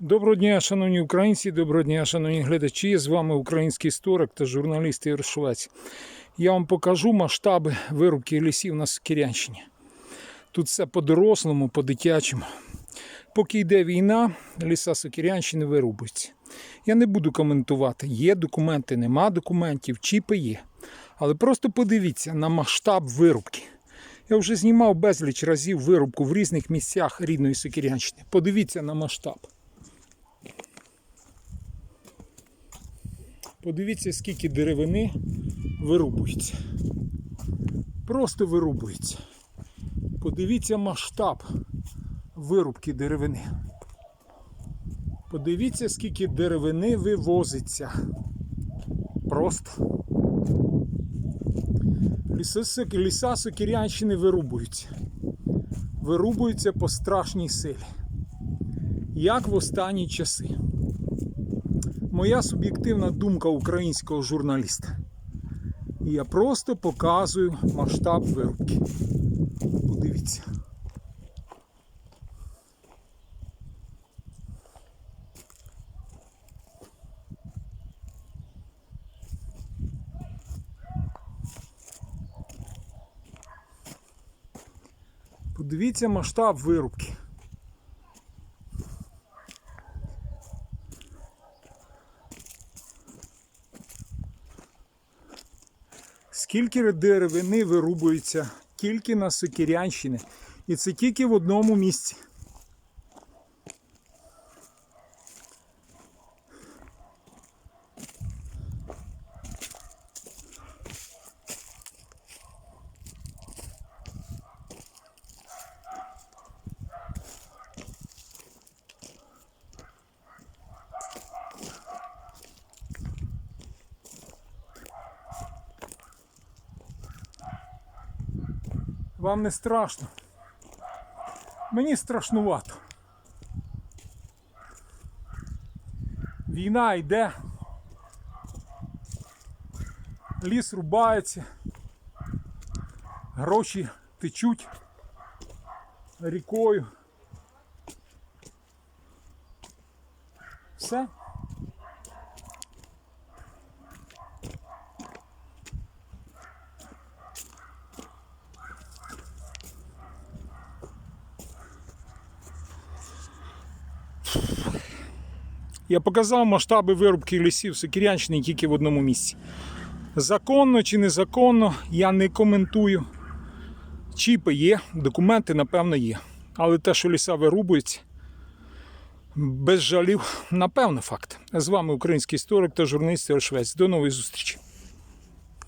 Доброго дня, шановні українці, доброго дня, шановні глядачі. З вами український історик та журналіст Ігор Швець. Я вам покажу масштаби вирубки лісів на Сокирянщині. Тут все по-дорослому, по-дитячому. Поки йде війна, ліса Сокирянщини вирубуються. Я не буду коментувати, є документи, нема документів, чіпи є. Але просто подивіться на масштаб вирубки. Я вже знімав безліч разів вирубку в різних місцях рідної Сокирянщини. Подивіться на масштаб. Подивіться, скільки деревини вирубується. Просто вирубується. Подивіться масштаб вирубки деревини. Подивіться, скільки деревини вивозиться. Просто. Ліса, Сокирянщини вирубуються. Вирубуються по страшній силі. Як в останні часи. Моя суб'єктивна думка українського журналіста. І я просто показую масштаб вирубки. Подивіться. Подивіться масштаб вирубки. Скільки деревини вирубується тільки на Сокирянщині. І це тільки в одному місці. Вам не страшно. Мені страшнувато. Війна йде. Ліс рубається. Гроші течуть рікою. Все. Я показав масштаби вирубки лісів Сокирянщини тільки в одному місці. Законно чи незаконно, я не коментую. Чіпи є, документи, напевно, є. Але те, що ліса вирубуються, без жалів, напевно, факт. З вами український історик та журналіст Швець. До нової зустрічі.